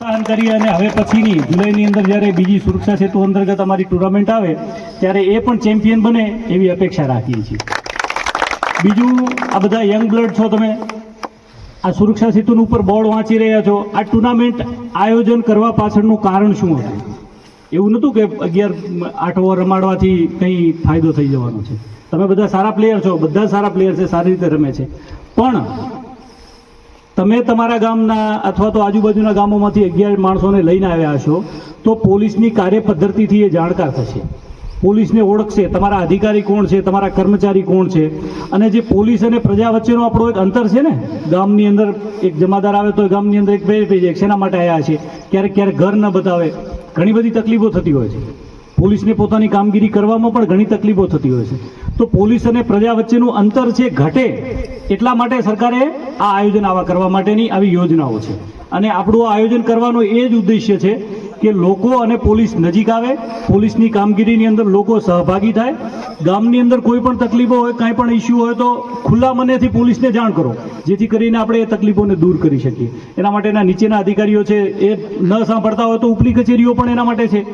પ્રોત્સાહન કરી અને હવે પછીની જુલાઈની અંદર જ્યારે બીજી સુરક્ષા સેતુ અંતર્ગત અમારી ટુર્નામેન્ટ આવે, ત્યારે એ પણ ચેમ્પિયન બને એવી અપેક્ષા રાખીએ છીએ. બીજું, આ બધા યંગ બ્લડ છો તમે, આ સુરક્ષા સેતુનું ઉપર બોર્ડ વાંચી રહ્યા છો. આ ટુર્નામેન્ટ આયોજન કરવા પાછળનું કારણ શું હતું? એવું નહોતું કે અગિયાર, આઠ ઓવર રમાડવાથી કંઈ ફાયદો થઈ જવાનો છે. તમે બધા સારા પ્લેયર છો, બધા સારા પ્લેયર છે, સારી રીતે રમે છે. પણ તમે તમારા ગામના અથવા તો આજુબાજુના ગામોમાંથી અગિયાર માણસોને લઈને આવ્યા છો તો પોલીસની કાર્ય પદ્ધતિથી એ જાણકાર થશે. પોલીસને ઓળખશે. તમારા અધિકારી કોણ છે? તમારા કર્મચારી કોણ છે? અને જે પોલીસ અને પ્રજા વચ્ચેનો આપણો એક અંતર છે ને, ગામની અંદર એક જમાદાર આવે તો ગામની અંદર એક પેજ એક શેના માટે આવ્યા છે? ક્યારેક ક્યારેક ઘર ન બતાવે. ઘણી બધી તકલીફો થતી હોય છે. પોલીસને પોતાની કામગીરી કરવામાં પણ ઘણી તકલીફો થતી હોય છે. તો પોલીસ અને પ્રજા વચ્ચેનું અંતર છે ઘટે, એટલા માટે સરકારે આ આયોજન આવા કરવા માટેની આવી યોજનાઓ છે. અને આપણું આ આયોજન કરવાનો એ જ ઉદ્દેશ્ય છે કે લોકો અને પોલીસ નજીક આવે, પોલીસની કામગીરીની અંદર લોકો સહભાગી થાય. ગામની અંદર કોઈ પણ તકલીફો હોય, કાંઈ પણ ઇસ્યુ હોય તો ખુલ્લા મનેથી પોલીસને જાણ કરો, જેથી કરીને આપણે એ તકલીફોને દૂર કરી શકીએ. એના માટેના નીચેના અધિકારીઓ છે એ ન સાંભળતા હોય તો ઉપલી કચેરીઓ પણ એના માટે છે.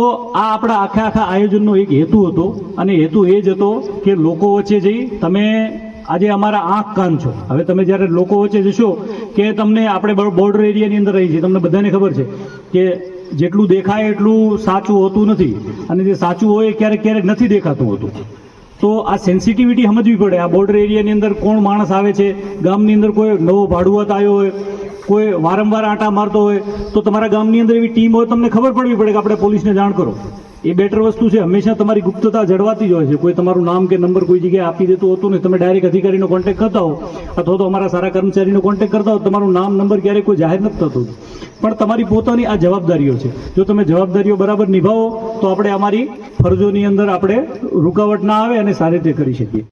તો આ આપણા આખા આખા આયોજનનો એક હેતુ હતો અને હેતુ એ જ હતો કે લોકો વચ્ચે જઈ તમે આજે અમારા આંખ કાન છો. હવે તમે જ્યારે લોકો વચ્ચે જશો કે તમને આપણે બોર્ડર એરિયાની અંદર રહી છીએ, તમને બધાને ખબર છે કે જેટલું દેખાય એટલું સાચું હોતું નથી અને જે સાચું હોય ક્યારેક ક્યારેક નથી દેખાતું હોતું. તો આ સેન્સિટિવિટી સમજવી પડે. આ બોર્ડર એરિયાની અંદર કોણ માણસ આવે છે? ગામની અંદર કોઈ નવો ભાડુઆત આવ્યો હોય કોઈ વારંવાર આંટા મારતો હોય તો તમારા ગામની અંદર એવી ટીમ હોય, તમને ખબર પડવી પડે કે આપણે પોલીસને જાણ કરો. એ બેટર વસ્તુ છે, હંમેશા તમારી ગુપ્તતા જળવાતી જ હોય છે. કોઈ તમારું નામ કે નંબર કોઈ જગ્યાએ આપી દેતું હોતું ને તમે ડાયરેક્ટ અધિકારીનો કોન્ટેક્ટ કરતા હો અથવા તો અમારા સારા કર્મચારીનો કોન્ટેક્ટ કરતા હો તમારું નામ, નંબર ક્યારેય કોઈ જાહેર નથી થતું. પણ તમારી પોતાની આ જવાબદારીઓ છે. જો તમે જવાબદારીઓ બરાબર નિભાવો, તો આપણે અમારી ફરજોની અંદર આપણે રૂકાવટ ના આવે અને સારી રીતે કરી શકીએ.